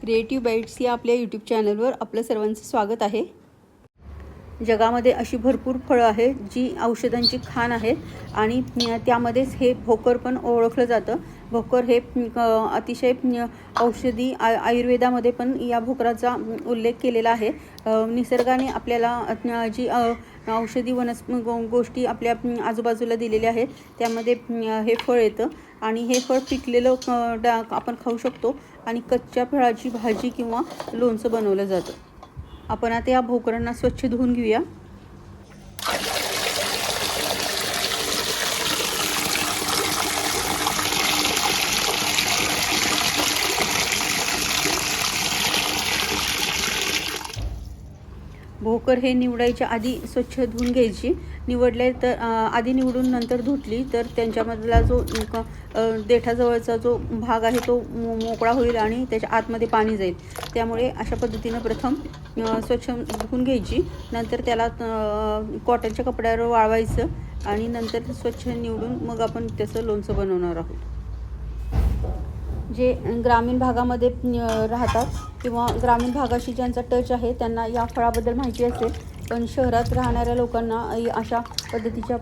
Creative bites या आपल्या YouTube चॅनलवर आपलं सर्वांचं स्वागत आहे. जगामध्ये अशी भरपूर फळं आहेत जी औषधांची खाण आहेत आणि त्यामध्येच हे भोकर पण ओळखलं जातं. भोकर हे अतिशय औषधी आ आयुर्वेदामध्ये पण या भोकराचा उल्लेख केलेला आहे. निसर्गाने आपल्याला जी औषधी वनस्प गो गोष्टी आपल्या आजूबाजूला दिलेल्या आहेत त्यामध्ये हे फळ येतं. आणि हे फळ पिकलेलं डा आपण खाऊ शकतो. आणि कच्च्या फळाची भाजी किंवा लोणचं बनवलं जातं. आपण आता या भोकरांना स्वच्छ धुवून घेऊया. कुकर हे निवडायच्या आधी स्वच्छ धुवून घ्यायची. निवडले तर आधी निवडून नंतर धुतली तर त्यांच्यामधला जो देठाजवळचा जो भाग आहे तो मो मोकळा होईल आणि त्याच्या आतमध्ये पाणी जाईल. त्यामुळे अशा पद्धतीनं प्रथम स्वच्छ धुवून घ्यायची. नंतर त्याला कॉटनच्या कपड्यावर वाळवायचं आणि नंतर स्वच्छ निवडून मग आपण त्याचं लोणचं बनवणार आहोत. जे ग्रामीण भागामध्ये राहतात किंवा ग्रामीण भागाशी ज्यांचा टच आहे त्यांना या फळाबद्दल माहिती असेल. पण शहरात राहणाऱ्या लोकांना अशा पद्धतीच्या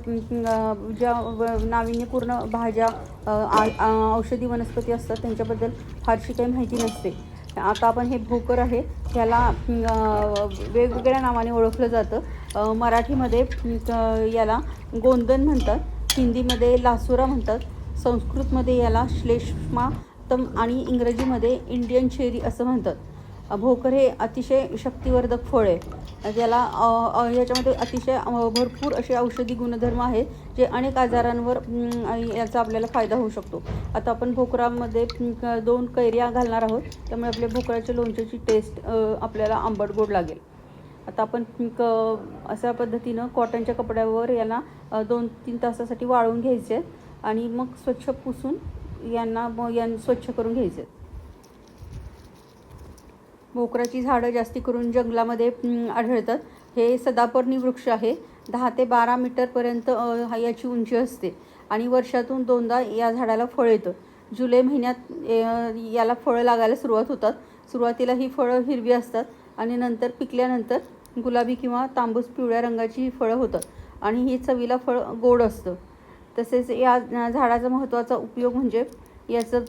ज्या व- नाविन्यपूर्ण भाज्या आ- औषधी वनस्पती असतात त्यांच्याबद्दल फारशी काही माहिती नसते. आता आपण हे भोकर आहे ह्याला वेगवेगळ्या नावाने ओळखलं जातं. मराठीमध्ये याला गोंदन म्हणतात हिंदीमध्ये लासुरा म्हणतात संस्कृतमध्ये याला श्लेष्मा उत्तम आणि इंग्रजीमध्ये इंडियन चेरी असं म्हणतात. भोकर हे अतिशय शक्तिवर्धक फळ आहे. ज्याला याच्यामध्ये अतिशय भरपूर असे औषधी गुणधर्म आहेत जे अनेक आजारांवर याचा आपल्याला फायदा होऊ शकतो. आता आपण भोकरामध्ये दोन कैऱ्या घालणार आहोत. त्यामुळे आपल्या भोकराच्या लोणच्याची टेस्ट आपल्याला आंबट गोड लागेल. आता आपण क अशा पद्धतीनं कॉटनच्या कपड्यावर याला दोन तीन तासासाठी वाळवून घ्यायचे आहेत. आणि मग स्वच्छ पुसून यांना यां स्वच्छ करून घ्यायचे. आहेत. भोकराची झाडं जास्ती करून जंगलामध्ये आढळतात. हे सदापर्णी वृक्ष आहे. दहा ते बारा मीटरपर्यंत याची उंची असते आणि वर्षातून दोनदा या झाडाला फळ येतं. जुलै महिन्यात याला फळं लागायला सुरुवात होतात. सुरुवातीला ही फळं हिरवी असतात आणि नंतर पिकल्यानंतर गुलाबी किंवा तांबूस पिवळ्या रंगाची फळं होतात आणि ही चवीला फळ गोड असतं. तसेच या झाडाचा महत्त्वाचा उपयोग म्हणजे याचं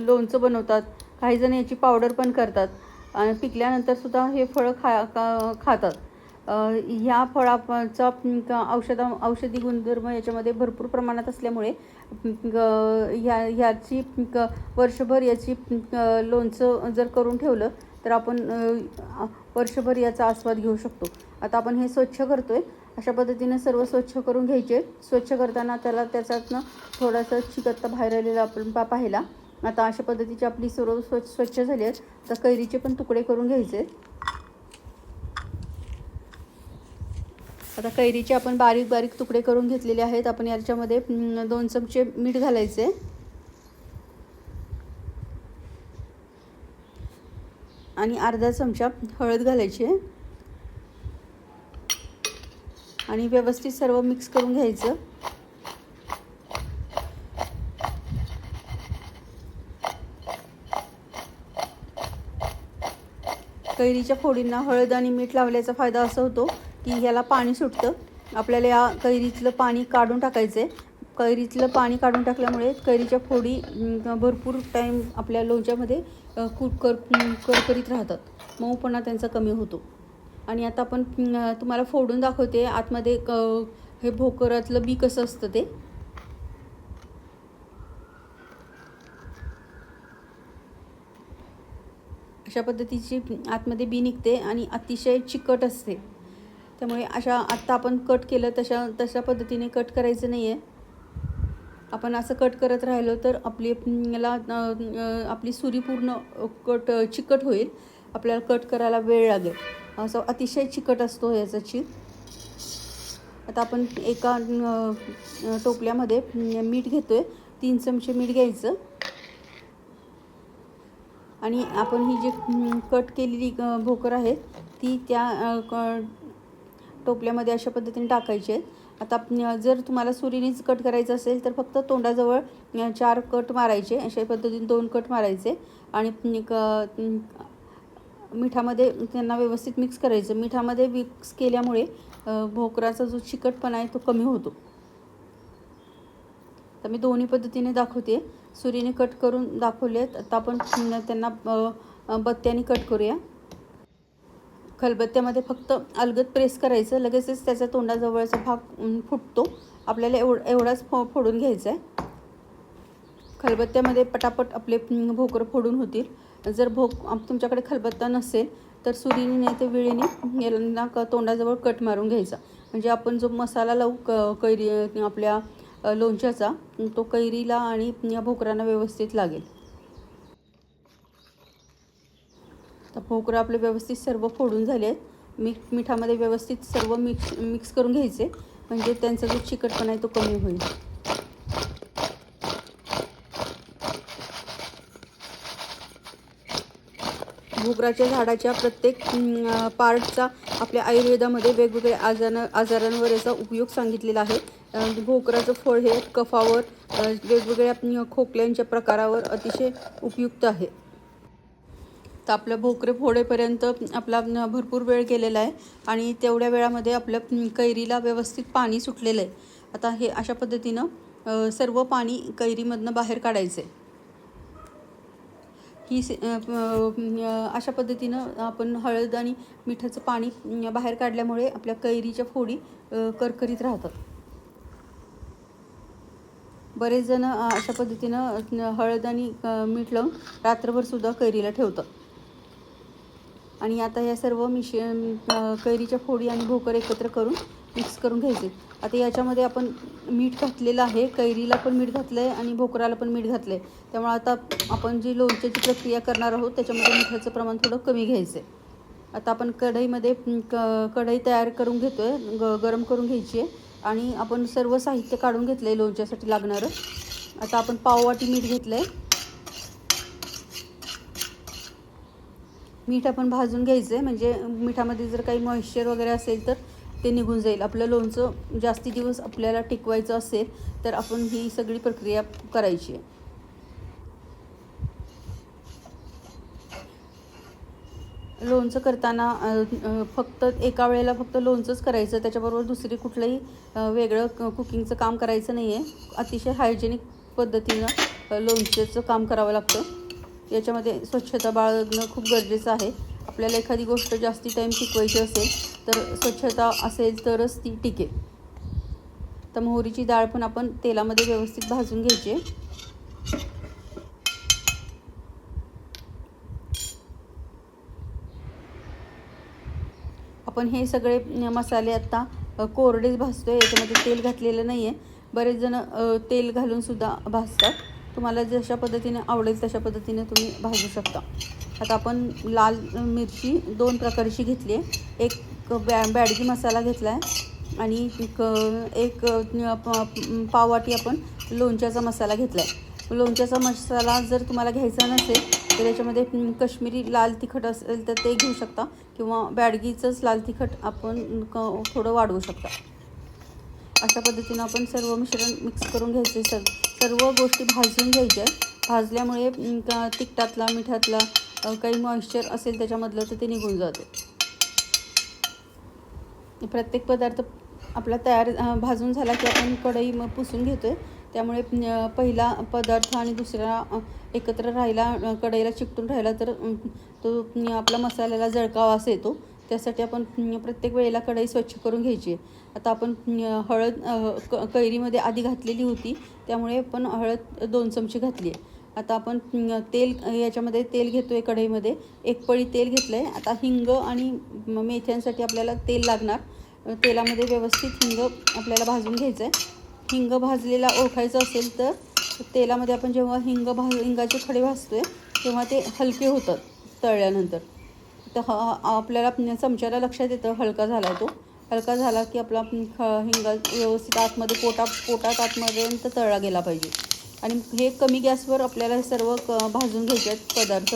लोणचं बनवतात. काहीजण याची पावडर पण करतात. आणि पिकल्यानंतर सुद्धा हे फळं खा का खातात. ह्या फळाचा औषध औषधी गुणधर्म याच्यामध्ये भरपूर प्रमाणात असल्यामुळे ग- ह्या ह्याची वर्षभर याची लोणचं जर करून ठेवलं तर आपण वर्षभर याचा आस्वाद घेऊ शकतो. आता आपण हे स्वच्छ करतो आहे अशा पद्धतीने सर्व स्वच्छ करून घ्यायचे. स्वच्छ करताना त्याला त्याच्यातनं थोडासा चिकत्ता बाहेर आलेला आपण पा पाहिला. आता अशा पद्धतीची आपली सर्व स्वच्छ स्वच्छ झाली आहेत. तर कैरीचे पण तुकडे करून घ्यायचे. आता कैरीचे आपण बारीक बारीक तुकडे करून घेतलेले आहेत. आपण याच्यामध्ये दोन चमचे मीठ घालायचे. आणि अर्धा चमचा हळद घालायची आहे. आणि व्यवस्थित सर्व मिक्स करून घ्यायचं. कैरीच्या फोडींना हळद आणि मीठ लावल्याचा फायदा असा होतो की ह्याला पाणी सुटतं. आपल्याला या कैरीतलं पाणी काढून टाकायचं आहे कैरीतलं पाणी काढून टाकल्यामुळे कैरीच्या फोडी भरपूर टाईम आपल्या लोणच्यामध्ये अं, कर करकरीत राहतात. मऊपणा त्यांचा कमी होतो. आणि आता आपण तुम्हाला फोडून दाखवते. आतमध्ये क- हे भोकरातलं बी कसं असतं ते. अशा पद्धतीची आतमध्ये बी निघते आणि अतिशय चिकट असते. त्यामुळे अशा आत्ता आपण कट केलं तशा तशा पद्धतीने कट करायचं नाही आहे आपण असं कट करत राहिलो तर आपली याला आपली सुरी पूर्ण कट चिकट होईल. आपल्याला कट करायला वेळ लागेल. असं अतिशय चिकट असतो याचा चीक आता आपण एका टोपल्यामध्ये मीठ घेतो आहे तीन चमचे मीठ घ्यायचं. आणि आपण ही जी कट केलेली भोकर आहे ती त्या क- टोपल्यामध्ये अशा पद्धतीने टाकायची आहेत आता जर तुम्हाला सुरीनेच कट करायचं असेल तर फक्त तोंडाजवळ चार कट मारायचे. अशा पद्धतीने दोन कट मारायचे. आणि क- मिठामध्ये त्यांना व्यवस्थित मिक्स करायचं. मिठामध्ये मिक्स केल्यामुळे भोकराचा जो चिकटपणा आहे तो कमी होतो. तर मी दोन्ही पद्धतीने दाखवते. सुरीने कट करून दाखवले आहेत आता आपण त्यांना बत्त्याने कट करूया. खलबत्त्यामध्ये फक्त अलगद प्रेस करायचं लगेचच त्याचा तोंडाजवळचा भाग फुटतो. आपल्याला एवढ एवढाच फो फोडून घ्यायचा आहे खलबत्त्यामध्ये पटापट आपले भोकर भोकरं फोडून होतील. जर भोक तुमच्याकडे खलबत्ता नसेल तर सुरीने नाही तर विळीने यांना क तोंडाजवळ कट मारून घ्यायचा. म्हणजे आपण जो मसाला लावू क कैरी आपल्या लोणच्याचा तो कैरीला आणि या भोकरांना व्यवस्थित लागेल. आता भोकरं आपले व्यवस्थित सर्व फोडून झाले आहेत. मीठ मिठामध्ये व्यवस्थित सर्व मिक्स मिक्स करून घ्यायचे. म्हणजे त्यांचा जो चिकटपणा आहे तो कमी होईल. भोगराच्या झाडाच्या प्रत्येक पार्टचा आपल्या आयुर्वेदामध्ये वेगवेगळ्या आजार आजारांवर याचा उपयोग सांगितलेला आहे. भोकराचं फळ हे कफावर वेगवेगळ्या खोकल्यांच्या प्रकारावर अतिशय उपयुक्त आहे. तर आपलं भोकरे फोडेपर्यंत आपला भरपूर वेळ गेलेला आहे आणि तेवढ्या वेळामध्ये आपल्या कैरीला व्यवस्थित पाणी सुटलेलं आहे. आता हे अशा पद्धतीनं सर्व पाणी कैरीमधनं बाहेर काढायचं आहे ही से- अशा पद्धतीनं आपण हळद आणि मिठाचं पाणी बाहेर काढल्यामुळे आपल्या कैरीच्या फोडी करकरीत राहतात. बरेच जण अशा पद्धतीनं हळद आणि मीठ लावून रात्रभर सुद्धा कैरीला ठेवतात. आणि आता या सर्व मिश कैरीच्या फोडी आणि भोकर एकत्र करून मिक्स करून घ्यायचे. आता याच्यामध्ये आपण मीठ घातलेलं आहे कैरीला पण मीठ घातलं आहे आणि भोकराला पण मीठ घातलं आहे त्यामुळे आता आपण जी लोणच्याची प्रक्रिया करणार आहोत त्याच्यामध्ये मिठाचं प्रमाण थोडं कमी घ्यायचं आहे आता आपण कढईमध्ये क कढई तयार करून घेतो आहे ग गरम करून घ्यायची आहे आणि आपण सर्व साहित्य काढून घेतलं आहे लोणच्यासाठी लागणारं. आता आपण पाववाटी मीठ घेतलं आहे मीठ आपण भाजून घ्यायचं आहे म्हणजे मिठामध्ये जर काही मॉइश्चर वगैरे असेल तर ते निघून जाईल. आपलं लोणचं जास्ती दिवस आपल्याला टिकवायचं असेल तर आपण ही सगळी प्रक्रिया करायची आहे. लोणचं करताना फक्त एका वेळेला फक्त लोणचंच करायचं. त्याच्याबरोबर दुसरी कुठलंही वेगळं कुकिंगचं काम करायचं नाही आहे अतिशय हायजेनिक पद्धतीनं लोणचेचं काम करावं लागतं. याच्यामध्ये स्वच्छता बाळगणं खूप गरजेचं आहे. आपल्याला एखादी गोष्ट जास्ती टाईम टिकवायची असेल तर स्वच्छता असेल तरच ती टिकेल. तर मोहरीची डाळ पण आपण तेलामध्ये व्यवस्थित भाजून घ्यायची आपण हे सगळे मसाले आत्ता कोरडेच भाजतो आहे याच्यामध्ये तेल घातलेलं नाही आहे बरेच जण तेल घालून सुद्धा भाजतात. तुम्हाला जशा पद्धतीने आवडेल तशा पद्धतीने तुम्ही भाजू शकता. आता आपण लाल मिरची दोन प्रकारची घेतली आहे. एक बॅ बॅडगी मसाला घेतला आहे आणि एक एक पाववाटी आपण लोणच्याचा मसाला घेतला आहे. लोणच्याचा मसाला जर तुम्हाला घ्यायचा नसेल तर याच्यामध्ये कश्मीरी लाल तिखट असेल तर ते घेऊ शकता किंवा बॅडगीचंच लाल तिखट आपण क थोडं वाढवू शकता. अशा पद्धतीनं आपण सर्व मिश्रण मिक्स करून घ्यायचे सर सर्व गोष्टी भाजून घ्यायच्या भाजल्यामुळे का- तिखटातला मिठातला काही मॉइश्चर असेल त्याच्यामधलं तर ते निघून जाते. प्रत्येक पदार्थ आपला तयार भाजून झाला की आपण कढई मग पुसून घेतो आहे त्यामुळे पहिला पदार्थ आणि दुसरा एकत्र राहिला कढईला चिकटून राहिला तर तो आपला मसाल्याला जळकावा असा येतो. त्यासाठी आपण प्रत्येक वेळेला कढई स्वच्छ करून घ्यायची. आहे आता आपण हळद क कैरीमध्ये आधी घातलेली होती त्यामुळे आपण हळद दोन चमचे घातली आहे. आता आपण तेल याच्यामध्ये तेल घेतो आहे कढईमध्ये. एक पळी तेल घेतलं आहे आता हिंग आणि मेथ्यांसाठी आपल्याला तेल लागणार. तेलामध्ये व्यवस्थित हिंग आपल्याला भाजून घ्यायचं आहे हिंग भाजलेला ओळखायचं असेल तर तेलामध्ये आपण जेव्हा हिंग भाज हिंगाचे खडे भाजतो आहे तेव्हा ते हलके होतात तळल्यानंतर. तर ह आपल्याला म्हणजे चमच्याला लक्षात येतं हलका झाला तो. हलका झाला की आपला ख हिंगा व्यवस्थित आतमध्ये पोटा पोटात आतपर्यंत तळला गेला पाहिजे. आणि हे कमी गॅसवर आपल्याला हे सर्व क भाजून घ्यायचे आहेत पदार्थ.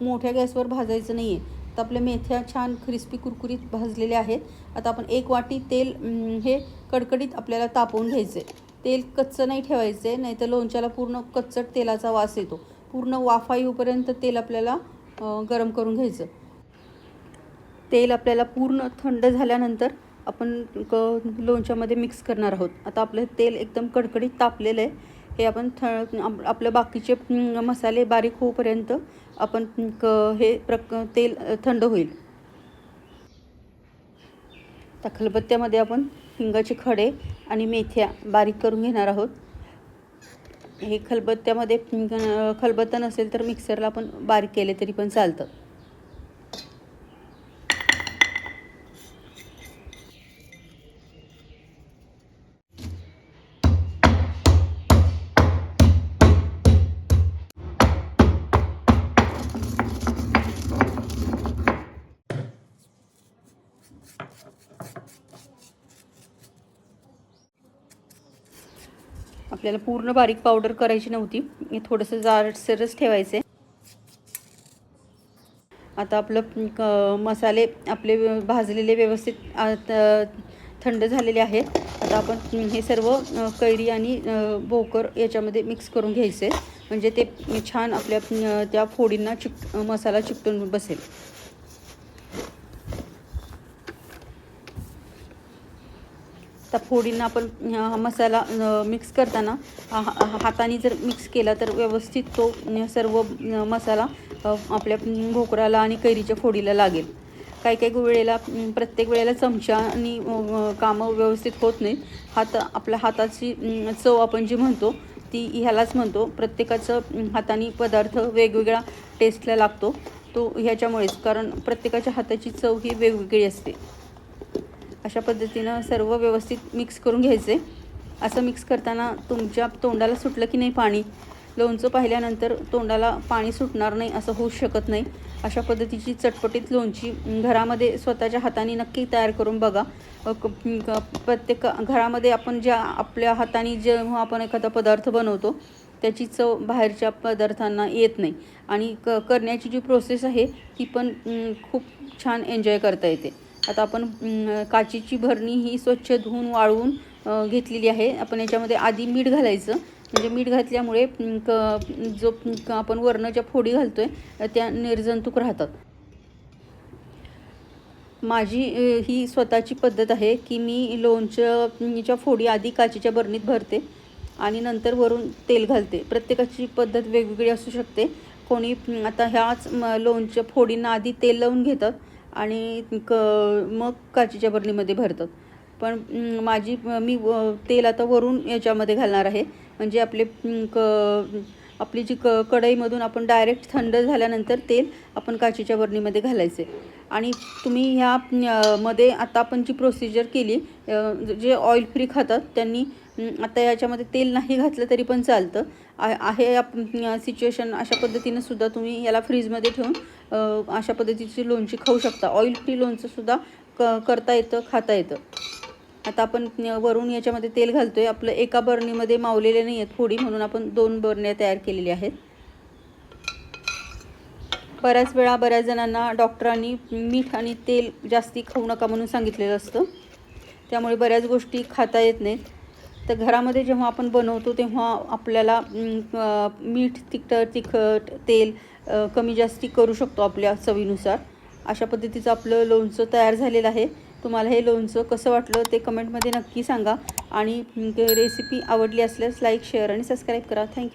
मोठ्या गॅसवर भाजायचं नाही आहे तर आपल्या मेथ्या छान क्रिस्पी कुरकुरीत भाजलेल्या आहेत. आता आपण एक वाटी तेल हे कडकडीत आपल्याला तापवून घ्यायचं आहे तेल कच्चं नाही ठेवायचं आहे नाहीतर लोणच्याला पूर्ण कच्चट तेलाचा वास येतो. पूर्ण वाफा येऊपर्यंत तेल आपल्याला गरम करून घ्यायचं. तेल आपल्याला पूर्ण थंड झाल्यानंतर आपण क लोणच्यामध्ये मिक्स करणार आहोत. आता आपलं तेल एकदम कडकडीत तापलेलं आहे. हे आपण थ आप- आपलं बाकीचे मसाले बारीक होऊपर्यंत आपण क हे प्रक तेल थंड होईल. त्या खलबत्त्यामध्ये आपण हिंगाचे खडे आणि मेथ्या बारीक करून घेणार आहोत. हे खलबत्त्यामध्ये खलबत्ता नसेल तर मिक्सरला आपण बारीक केले तरी पण चालतं. आपल्याला पूर्ण बारीक पावडर करायची नव्हती. हे थोडंसं जाडसरच ठेवायचं आहे आता आपलं क मसाले आपले भाजलेले व्यवस्थित थंड झालेले आहेत. आता आपण हे सर्व कैरी आणि भोकर याच्यामध्ये मिक्स करून घ्यायचे म्हणजे ते छान आपल्या त्या फोडींना चिक मसाला चिकटून बसेल. त्या फोडींना आपण मसाला मिक्स करताना हा- हा- हाताने जर मिक्स केला तर व्यवस्थित तो सर्व मसाला आपल्या भोकराला आणि कैरीच्या फोडीला लागेल. काही काही वेळेला प्रत्येक वेळेला चमचा आणि कामं व्यवस्थित होत नाहीत. हात आपल्या हाताची चव आपण जी म्हणतो ती ह्यालाच म्हणतो. प्रत्येकाचं हाताने पदार्थ वेगवेगळा टेस्टला लागतो. तो ह्याच्यामुळेच कारण प्रत्येकाच्या हाताची चव ही वेगवेगळी असते. अशा पद्धतीनं सर्व व्यवस्थित मिक्स करून घ्यायचे. असं मिक्स करताना तुमच्या तोंडाला सुटलं की नाही पाणी? लोणचं पाहिल्यानंतर तोंडाला पाणी सुटणार नाही असं होऊ शकत नाही. अशा पद्धतीची चटपटीत लोणची घरामध्ये स्वतःच्या हाताने नक्की तयार करून बघा. प्रत्येक घरामध्ये आपण ज्या आपल्या हाताने जेव्हा आपण एखादा पदार्थ बनवतो त्याची चव बाहेरच्या पदार्थांना येत नाही. आणि क करण्याची जी प्रोसेस आहे ती पण खूप छान एन्जॉय करता येते. आता आपण काचीची काचेची भरणी ही स्वच्छ धुवून वाळवून घेतलेली आहे. आपण याच्यामध्ये आधी मीठ घालायचं. म्हणजे मीठ घातल्यामुळे क जो आपण वरनं ज्या फोडी घालतो आहे त्या निर्जंतुक राहतात. माझी ही स्वतःची पद्धत आहे की मी लोणच्याच्या फोडी आधी काचेच्या बरणीत भरते आणि नंतर वरून तेल घालते. प्रत्येकाची पद्धत वेगवेगळी असू शकते. कोणी आता ह्याच लोणच्या फोडींना आधी तेल लावून घेतात. आणि क मग काचेच्या बरणीमध्ये भरतात. पण माझी मी व- तेल आता वरून याच्यामध्ये घालणार आहे. म्हणजे आपले क आपली जी क कढईमधून आपण डायरेक्ट थंड झाल्यानंतर तेल आपण काचेच्या बरणीमध्ये घालायचे. आणि तुम्ही ह्या मध्ये आता आपण जी प्रोसिजर केली जे ऑइल फ्री खातात त्यांनी आता याच्यामध्ये तेल नाही घातलं तरी पण चालतं. आहे आहे सिच्युएशन अशा पद्धतीनं सुद्धा तुम्ही याला फ्रीजमध्ये ठेवून अशा पद्धतीची लोणची खाऊ शकता. ऑइल फ्री लोणचंसुद्धा क करता येतं खाता येतं. आता आपण वरून याच्यामध्ये तेल घालतो आहे आपलं एका बरणीमध्ये मावलेले नाही आहेत फोडी म्हणून आपण दोन बरण्या तयार केलेल्या आहेत. बऱ्याच वेळा बऱ्याच जणांना डॉक्टरांनी मीठ आणि तेल जास्ती खाऊ नका म्हणून सांगितलेलं असतं. त्यामुळे बऱ्याच गोष्टी खाता येत नाहीत. तर घरामध्ये जेव्हा आपण बनवतो तेव्हा आपल्याला मीठ तिखट तिखट तेल कमी जास्ती करू शकतो आपल्या चवीनुसार. अशा पद्धतीचं आपलं लोणचं तयार झालेलं आहे. तुम्हाला हे लोणचं कसं वाटलं ते कमेंटमध्ये नक्की सांगा. आणि रेसिपी आवडली असल्यास लाईक शेअर आणि सबस्क्राईब करा. Thank you